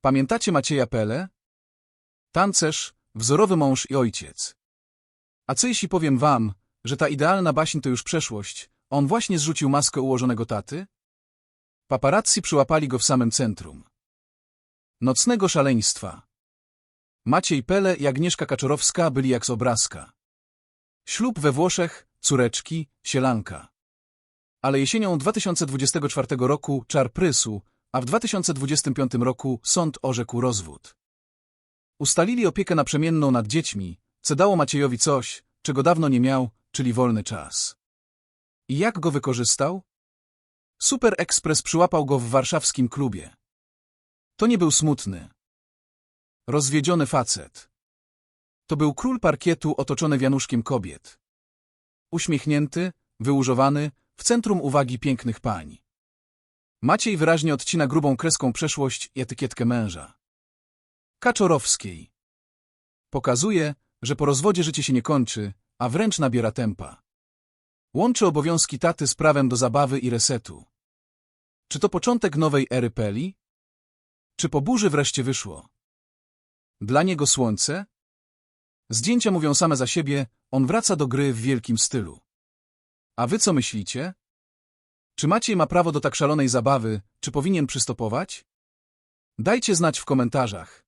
Pamiętacie Macieja Pele? Tancerz, wzorowy mąż i ojciec. A co jeśli powiem wam, że ta idealna baśń to już przeszłość, on właśnie zrzucił maskę ułożonego taty? Paparazzi przyłapali go w samym centrum. Nocnego szaleństwa. Maciej Pele i Agnieszka Kaczorowska byli jak z obrazka. Ślub we Włoszech, córeczki, sielanka. Ale jesienią 2024 roku czar prysu, a w 2025 roku sąd orzekł rozwód. Ustalili opiekę naprzemienną nad dziećmi, co dało Maciejowi coś, czego dawno nie miał, czyli wolny czas. I jak go wykorzystał? Super Express przyłapał go w warszawskim klubie. To nie był smutny. Rozwiedziony facet. To był król parkietu otoczony wianuszkiem kobiet. Uśmiechnięty, wyłużowany, w centrum uwagi pięknych pań. Maciej wyraźnie odcina grubą kreską przeszłość i etykietkę męża. Kaczorowskiej. Pokazuje, że po rozwodzie życie się nie kończy, a wręcz nabiera tempa. Łączy obowiązki taty z prawem do zabawy i resetu. Czy to początek nowej ery Peli? Czy po burzy wreszcie wyszło? Dla niego słońce? Zdjęcia mówią same za siebie, on wraca do gry w wielkim stylu. A wy co myślicie? Czy Maciej ma prawo do tak szalonej zabawy, czy powinien przystopować? Dajcie znać w komentarzach.